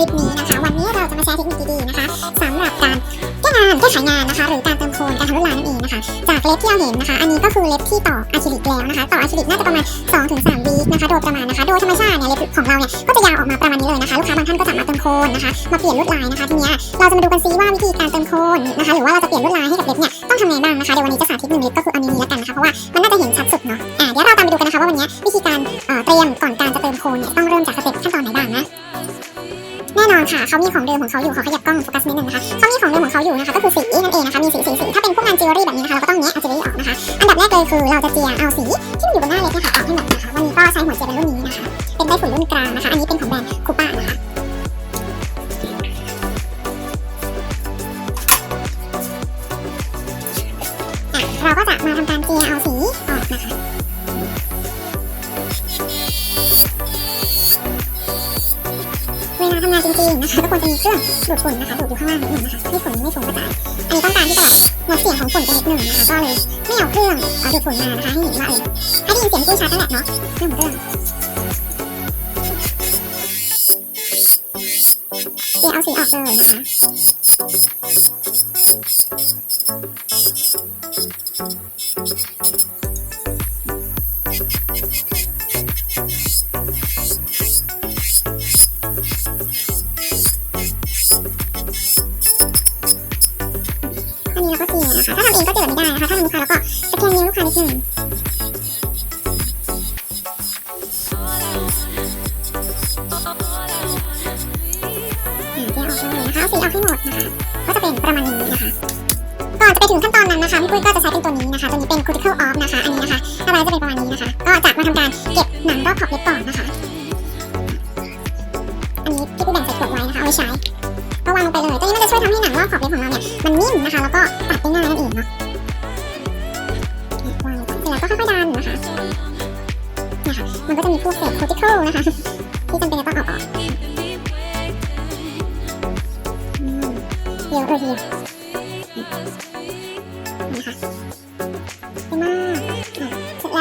ลิปนี้นะคะ วันนี้เราจะมาแชร์เทคนิคดีๆนะคะสำหรับการแก้งานแก้ไขงานนะคะ หรือการเติมโคนการทำลวดลายนั่นเองนะคะ จากเล็บที่เราเห็นนะคะ อันนี้ก็คือเล็บที่ต่ออะคริลิกแล้วนะคะ ต่ออะคริลิกน่าจะประมาณ2-3วีคนะคะ โดยประมาณนะคะ โดยธรรมชาติเนี่ยเล็บของเราเนี่ยก็จะยาวออกมาประมาณนี้เลยนะคะลูกค้าบางท่านก็จะมาเติมโคนนะคะมาเปลี่ยนลวดลายนะคะทีนี้เราจะมาดูกันซิว่าวิธีการเติมโคนนะคะ หรือว่าเราจะเปลี่ยนลวดลายให้กับเล็บเนี่ยต้องทำไงบ้างนะคะเดี๋ยววันนี้จะสาธิตหนึ่งเล็บก็คืออานี้แล้วกันนะคะเพราะว่ามันน่าจะเห็นชัดสุดเนาะอ่าเดี๋ยวเราตามไปดูกันนะคะว่าวันนี้วิธีการเอ่อเตรียมก่อนการจะเติมโคนเนี่ยต้อง ค่ะเขามีของเดิมของเขาอยู่ขอขยับกล้องโฟกัสนิดนึงนะคะเขามีของเดิมของเขาอยู่นะคะก็คือสีนั่นเองนะคะมีสีสีสีถ้าเป็นพวกงานจิวเวลรี่แบบนี้นะคะเราก็ต้องแงะเอาจิวเวลรี่ออกนะคะอันดับแรกเลยคือเราจะเจียเอาสีที่มันอยู่บนหน้าเล็บนะคะออกให้หมดนะคะวันนี้ก็ใช้หัวเจียเป็นรุ่นนี้นะคะเป็นไต้ฝุ่นรุ่นกลางนะคะอันนี้เป็นของแบรนด์คูป้านะคะอะเราก็จะมาทำการเจียเอาสีออกนะคะานจริงๆนะคะทุกคนจะมีเครื่องดูดฝุ่นนะคะดูดอยู่ข้างล่างนิดหนึ่งนะคะให้ฝุ่นไม่ฟุ้งกระจายอันนี้ต้องการที่จะลดเสียงของฝุ่นไปนิดหนึ่งนะคะก็เลยไม่เอาเครื่องดูดฝุ่นมานะคะให้เห็นว่าเออให้ได้ยินเสียงตู้ชาร์จนั่นแหละเนาะเครื่องของเครื่องเดี๋ยวเอาสีออกเลยนะคะ เองก็เจียแบบไม่ได้นะคะถ้าทำลูกค้าเราก็สแกนนิ้วลูกค้านิดนึงอ่าเจียออกเลยนะคะเอาสีออกให้หมดนะคะก็จะเป็นประมาณนี้นะคะก่อนจะไปถึงขั้นตอนนั้นนะคะพี่ปุ้ยก็จะใช้เป็นตัวนี้นะคะตัวนี้เป็น cuticle off นะคะอันนี้นะคะถ้าเรจะเป็นประมาณนี้นะคะ ก็จะมาทำการเก็บหนังรอบขอบเล็บก่อนนะคะ อันนี้พี่ปุ้ยแบ่งใส่ขวดไว้นะคะเอาไว้ใช้ ก็วางลงไปเลยตัวนี้มันจะช่วยทำให้หนังรอบขอบเล็บของเราเนี่ยมันนิ่มนะคะ แล้วก็ตัดได้ง่ายนั่นเองเนาะวางลงไปเสร็จแล้วก็ค่อยๆดันนะคะเนี่ยค่ะมันก็จะมีพวกเศษโคติคโอลนะคะที่จำเป็นจะต้องเอาออกอืมเยอะเลยทีเดียวนี่ค่ะ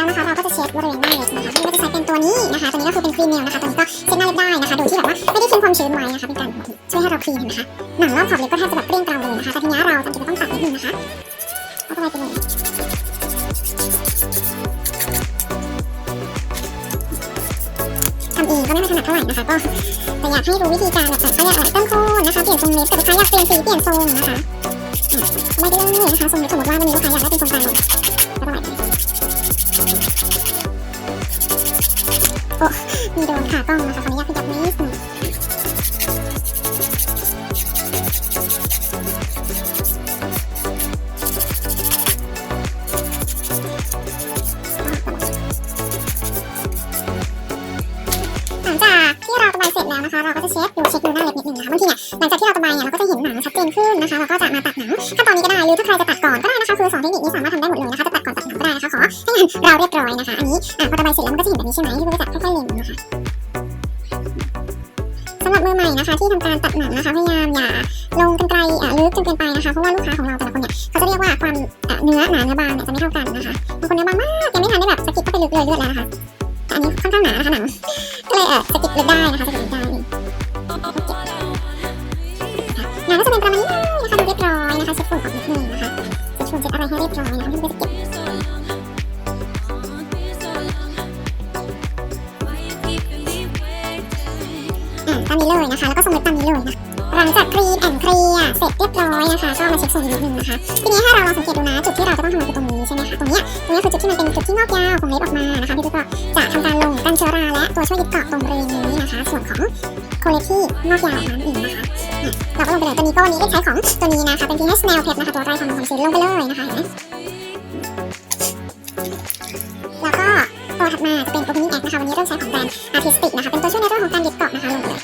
นะคะเราก็จะเช็ดบริเวณหน้าเล็บนะคะที่เราจะใช้เป็นตัวนี้นะคะ ตัวนี้ก็คือเป็นครีมเนลนะคะตัวนี้ก็เช็ดหน้าเล็บได้นะคะ โดยที่แบบว่าไม่ได้ทิ้งความชื้นไว้นะคะเป็นการช่วยให้เราคลีนเห็นไหมคะหนังรอบขอบเล็บก็แทบจะแบบเปรี้ยงเกลาเลยนะคะแต่ทีนี้เราจำเป็นจะต้องตัดนิดนึงนะคะเอาเข้าไปไปเลยทำเองก็ไม่ค่อยถนัดเท่าไหร่นะคะก็แต่อยากให้รู้วิธีการแบบเขาอยากอะไรเติมโคนนะคะเปลี่ยนทรงเล็บแต่ลูกค้าอยากเปลี่ยนสีเปลี่ยนทรงนะคะไม่ได้เลยนะคะสมมติสมมติว่าวันนี้ลูกค้าอยากได้เป็นทรงกลางลงแล้วก็ไหลไป โอ้ มีโดนขากล้องนะคะขออนุญาตขยับนิดหนึ่งหลังจากที่เราตบเสร็จแล้วนะคะเราก็จะเช็คดูเช็คดูหน้าเล็บนิดหนึ่งนะคะบางทีเนี่ยหลังจากที่เราตะไบเนี่ยเราก็จะเห็นหนังชัดเจนขึ้นนะคะเราก็จะมาตัดหนังขั้นตอนนี้ก็ได้หรือถ้าใครจะตัดก่อนก็ได้นะคะคือสองเทคนิคนี้สามารถทำได้ เราเรียบร้อยนะคะ อันนี้อะพอตะไบเสร็จแล้วมันก็จะเห็นแบบนี้ใช่ไหมที่เราจะค่อยๆเล็งนะคะสำหรับมือใหม่นะคะ ที่ทำการตัดหนังนะคะพยายามอย่าลงกันไกลอะลึกจนเกินไปนะคะเพราะว่าลูกค้าของเราแต่ละคนเนี่ยเขาจะเรียกว่าความอะเนื้อหนาเนื้อบางเนี่ยจะไม่เท่ากันนะคะบางคนเนื้อบางมากยังไม่ทันได้แบบสกิปเข้าไปลึกเลยเลือดแล้วนะคะแต่อันนี้ค่อนข้างหนานะคะหนังก็เลยเออสกิปลึกได้นะคะสกิปลึกได้ นี้เลยนะคะ แล้วก็ทรงเล็บตามนี้เลยนะหลังจากคลีนแอนเคลียร์เสร็จเรียบร้อยนะคะก็มาเช็คส่วนอีกนิดนึงนะคะทีนี้ถ้าเราลองสังเกตดูนะจุดที่เราจะต้องทำคือตรงนี้ใช่ไหมคะตรงนี้ตรงนี้คือจุดที่มันเป็นจุดที่งอกยาวของเล็บออกมานะคะพี่ตุ๊กก็จะทำการลงกันเชื้อราและตัวช่วยยึดเกาะตรงบริเวณนี้นะคะ ส่วนของโคเลที่งอกยาวออกมานั่นเองนะคะเราก็ลงไปเลยตัวนี้ก็วันนี้ได้ใช้ของตัวนี้นะคะเป็น PH Nail Prep นะคะตัวไร้ทำความชื้นลงไปเลยนะคะเห็นไหมแล้วก็ตัวถัดมาจะเป็น Opening Act นะคะวันนี้เริ่มใช้ของแบรนด์ Artistic นะคะเป็นตัวช่วยในเรื่องของการยึดเกาะนะคะลงไปเลย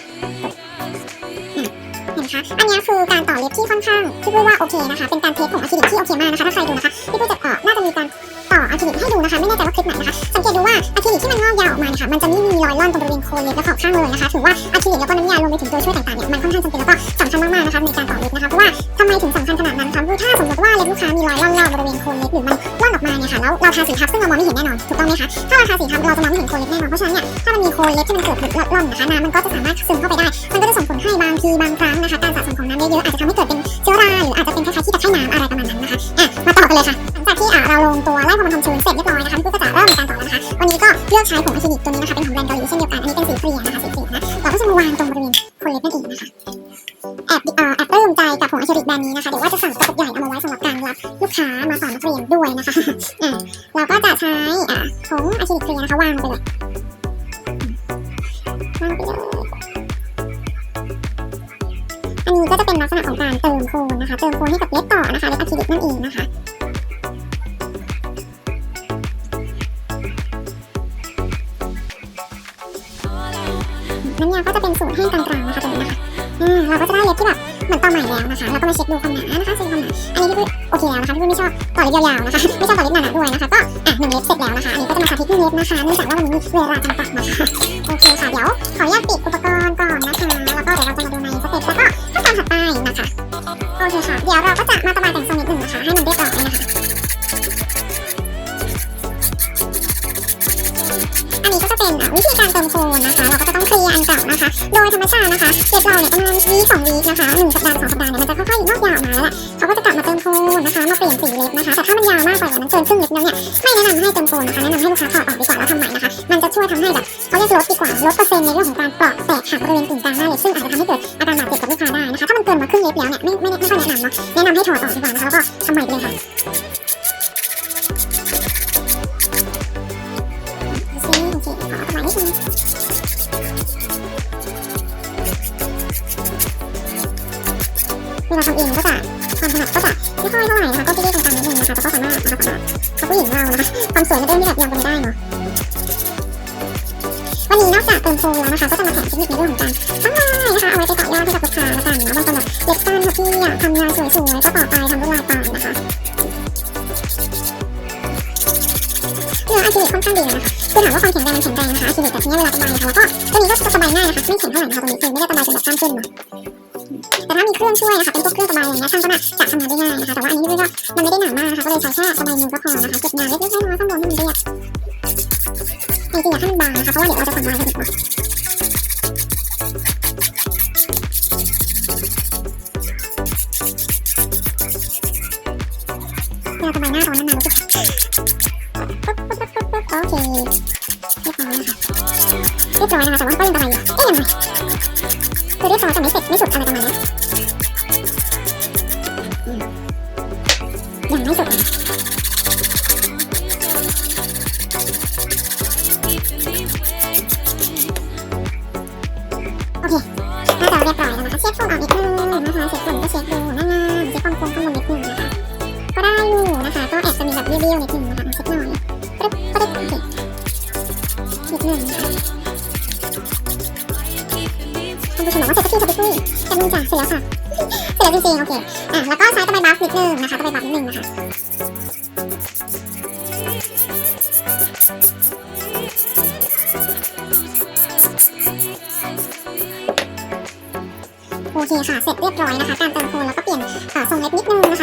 นไหมคะ อันนี้คือการต่อเล็บที่ค่อนข้างที่พูดว่าโอเคนะคะ เป็นการเทสของอะคริลิกที่โอเคมากนะคะ ถ้าใครดูนะคะที่พูดจะเออน่าจะมีการต่ออะคริลิกให้ดูนะคะ ไม่แน่ใจว่า หนนะคะสังเกตดูว่าอะคริลิกที่มันงอกยาวออกมานี่ยค่ะมันจะไม่มีรอยร่อนตรงบริเวณโคนเล็บและขอบข้างเลยนะคะถือว่าอะคริลิกแล้วก็น้ำยารวมไปถึงตัวช่วยต่างๆเนี่ยมันค่อนข้างจำเป็นแล้วก็สำคัญมากๆนะคะในการต่อเล็บนะคะเพราะว่าทำไมถึงสำคัญขนาดนั้นคะเพราะถ้าสมมติว่าเล็บลูกค้ามีรอยร่อนๆบริเวณโคนเล็บหรือมันร่อนออกมาเนี่ยค่ะแล้วเราทาสีทับซึ่งเรามองไม่เห็นแน่นอนถูกต้องไหมคะถ้าเราทาสีทับเราจะมองไม่เห็นโคนเล็บแน่นอนเพราะฉะนั้นเนี่ยถ้ามันมีโคนเล็บที่มันเกิดหลุดร่อนนะคะน้ำมันก็จะสามารถซึมเข้าไปได้ มันก็จะส่งผลให้บางทีบางครั้งนะคะการสะสมของน้ำเยอะๆอาจจะทำให้เกิดเป็นเชื้อราหรืออาจจะเป็นคล้ายๆที่ตะไคร่น้ำอะไรประมาณนั้นนะคะอะมาต่อกันเลยค่ะหลังจากที่อะเราลงตัวไล่ความมันทำชื้นเสร็จเรียบร้อย เลือกใช้ผงอะคริลิกตัวนี้นะคะเป็นของแบรนด์เกาหลีเช่นเดียวกัน อันนี้เป็นสีเคลียร์นะคะสีเคลียร์นะเราก็จะมาวางตรงบริเวณโคนเล็บนั่นเองนะคะแอบเอ่อแอบปลื้มใจกับผงอะคริลิกแบรนด์นี้นะคะเดี๋ยวว่าจะสั่งกระปุกใหญ่เอามาไว้สำหรับการรับลูกค้ามาสอนนักเรียนด้วยนะคะอะเราก็จะใช้อะผงอะคริลิกเคลียร์นะคะวางลงไปเลยวางลงไปเลยอันนี้ก็จะเป็นลักษณะของการเติมโคนนะคะ เติมโคนให้กับเล็บต่อนะคะเล็บอะคริลิกนั่นเองนะคะ น้ำยาก็จะเป็นสูตรแห้กลางๆนะคะตรงนี้นะคะอ่าเราก็จะได้เล็บที่แบบเหมือนต่อใหม่แล้วนะคะแล้วก็มาเช็คดูความหนานะคะเช็คความหนาอันนี้พี่ปุ้ยโอเคแล้วนะคะพี่ปุ้ยไม่ชอบต่อเล็บยาวๆนะคะไม่ชอบต่อเล็บหนาๆด้วยนะคะก็อะหนึ่งเล็บเสร็จแล้วนะคะอันนี้ก็จะมาสาธิตที่เล็บนะคะเนื่องจากว่าวันนี้มีเวลาจำกัดนะคะโอเคค่ะเดี๋ยวขออนุญาตปิดอุปกรณ์ก่อนนะคะแล้วก็เดี๋ยวเราจะมาดูในสเต็ปแล้วก็ขั้นตอนถัดไปนะคะโอเคค่ะเดี๋ยวเราก็จะมาตะบายแต่งทรงนิดหนึ่ นะคะ โดยธรรมชาตินะคะเล็บเราเนี่ยประมาณวีสองวีนะคะหนึ่งสัปดาห์สองสัปดาห์เนี่ยมันจะค่อยๆงอกยาวออกมาแล้วแหละเขาก็จะกลับมาเติมโคนนะคะมาเปลี่ยนสีเล็บนะคะ แต่ถ้ามันยาวมากกว่านั้นเกินครึ่งเล็บแล้วเนี่ยไม่แนะนำให้เติมโคนนะคะแนะนำให้ลูกค้าถอดออกดีกว่าแล้วทำใหม่นะคะ มันจะช่วยทำให้แบบเขาเรียกลดดีกว่าลดเปอร์เซ็นต์ในเรื่องของการเปราะแตกหักบริเวณกึ่งกลางหน้าเล็บซึ่งอาจจะทำให้เกิดอาการบาดเจ็บกับลูกค้าได้นะคะถ้ามันเกินมาครึ่งเล็บแล้วเนี่ยไม่ไม่ไม่ค่อยแนะนำเนาะแนะนำให้ถอดออกดีกว่านะคะแล้วก็ทำใหม่เลยค่ะ ความสวยมันก็ไม่แบบยอมกันไม่ได้เนาะวันนี้นอกจากเติมโฟมแล้วนะคะก็จะมาแถมเทคนิคในเรื่องของการตั้งลายนะคะเอาไว้ไปต่อยอดให้กับลูกค้าแล้วกันเนาะบางคนแบบเล็บสั้นพี่อยากทำยาวสวยๆก็ต่อไปทำลวดลายปลายนะคะเนื้ออะคริลิกค่อนข้างดีนะคะคือถามว่าความแข็งแรงมันแข็งแรงนะคะอะคริลิกแบบนี้เวลาตะไบนะคะแล้วก็ตัวนี้ก็จะตะไบง่ายนะคะไม่แข็งเท่าไหร่นะคะตรงนี้คือไม่ได้ตะไบจนแบบกล้ามขึ้นเนาะแต่ถ้ามีเครื่องช่วยนะคะเป็นพวกเครื่องตะไบอย่างเงี้ยช่างก็น่าจะทำงานได้ง่ายนะคะแต่ว่าอันนี้พี่ก็มันไม่ได้หนามาก เลยใช้แค่ตะไบมือก็พอนะคะเก็บงานเล็กๆน้อยๆข้างบนให้มันเรียบจริงๆอยากให้มันบางนะคะเพราะว่าเดี๋ยวเราจะทำลายกันอีกเนาะเราตะไบหน้าตอนนั้นมารู้สึกปึ๊บปึ๊บปึ๊บปึ๊บโอเคเรียบร้อยนะคะเรียบร้อยนะคะแต่ว่าก็ยังตะไบอยู่ ยังไม่สุดนะโอเคน่าจะเรียบร้อยแล้วนะคะเช็คโฟมออกนิดนึงนะคะเช็คผมก็เช็คดูหน้างามเช็คความคมข้างบนนิดนึงนะคะก็ได้อยู่นะคะ ก็แอบจะมีแบบเบี้ยวๆนิดนึงนะคะเช็คหน่อยปึ๊บปึ๊บโอเคนิดนึงนะคะคุณผู้ชมบอกว่าเสร็จสักทีค่ะพี่ปุ้ยจะมีจ้ะเสร็จแล้วค่ะเสร็จแล้วจริงๆโอเค อะ แล้วก็ใช้ตะไบบัฟนิดนึงนะคะตะไบบัฟนิดนึงนะคะโอเคค่ะ เสร็จเรียบร้อยนะคะ การเติมโคนแล้วก็เปลี่ยนทรงเล็บนิดนึงนะคะ